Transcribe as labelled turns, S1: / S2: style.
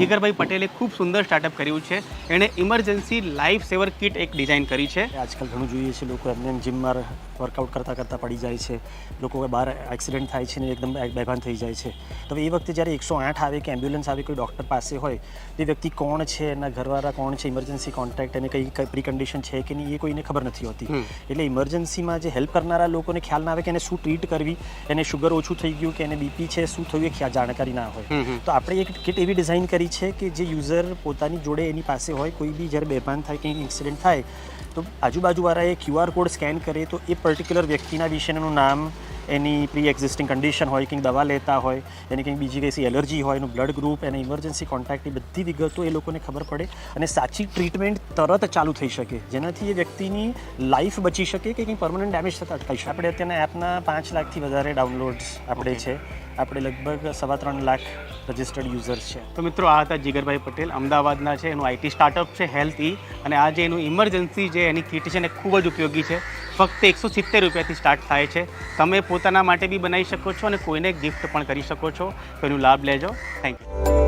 S1: જીગરભાઈ પટેલે ખૂબ સુંદર સ્ટાર્ટઅપ કર્યું છે. એણે ઇમરજન્સી લાઈફ સેવર કિટ એક ડિઝાઇન કરી છે.
S2: આજકાલ ઘણું જોઈએ છે લોકો એમને એમ જીમમાં વર્કઆઉટ કરતાં કરતાં પડી જાય છે. લોકો બહાર એક્સિડન્ટ થાય છે ને એકદમ બેભાન થઈ જાય છે. તો એ વખતે જ્યારે એકસો આઠ આવે કે એમ્બ્યુલન્સ આવે કોઈ ડૉક્ટર પાસે હોય તે વ્યક્તિ કોણ છે એના ઘરવાળા કોણ છે ઇમરજન્સી કોન્ટેક્ટ એને કઈ કઈ પ્રી કન્ડિશન છે કે નહીં એ કોઈને ખબર નથી હોતી. એટલે ઇમરજન્સીમાં જે હેલ્પ કરનારા લોકોને ખ્યાલ ના આવે કે એને શું ટ્રીટ કરવી એને શુગર ઓછું થઈ ગયું કે એને બીપી છે શું થયું એ જાણકારી ના હોય. તો આપણે એક કિટ એવી ડિઝાઇન કરી છે કે જે યુઝર પોતાની જોડે એની પાસે હોય, કોઈ બી જ્યારે બેભાન થાય કંઈક એક્સિડન્ટ થાય, તો આજુબાજુવાળા એ ક્યુઆર કોડ સ્કેન કરે, તો એ પર્ટિક્યુલર વ્યક્તિના વિશેનું નામ એની પ્રી એક્ઝિસ્ટિંગ કન્ડિશન હોય, કંઈક દવા લેતા હોય, એની કંઈક બીજી કઈ એલર્જી હોય, એનું બ્લડ ગ્રુપ એને ઇમરજન્સી કોન્ટેક્ટની બધી વિગતો એ લોકોને ખબર પડે અને સાચી ટ્રીટમેન્ટ તરત ચાલુ થઈ શકે. જેનાથી એ વ્યક્તિની લાઈફ બચી શકે કે કંઈક પરમનન્ટ ડેમેજ થતાં અટકાઈ શકે. આપણે અત્યારના એપના પાંચ લાખથી વધારે ડાઉનલોડ્સ આપણે છે. આપણે લગભગ સવા ત્રણ લાખ રજિસ્ટર્ડ યુઝર્સ છે.
S1: તો મિત્રો, આ હતા જીગરભાઈ પટેલ, અમદાવાદના છે, એનું આઈટી સ્ટાર્ટઅપ છે હેલ્થ ઈ અને આ જે એનું ઇમરજન્સી જે એની કીટ છે ને ખૂબ જ ઉપયોગી છે. ફક્ત એકસો સિત્તેર રૂપિયાથી સ્ટાર્ટ થાય છે. તમે પોતાના માટે બી બનાવી શકો છો અને કોઈને ગિફ્ટ પણ કરી શકો છો. તો એનો લાભ લેજો. Thank you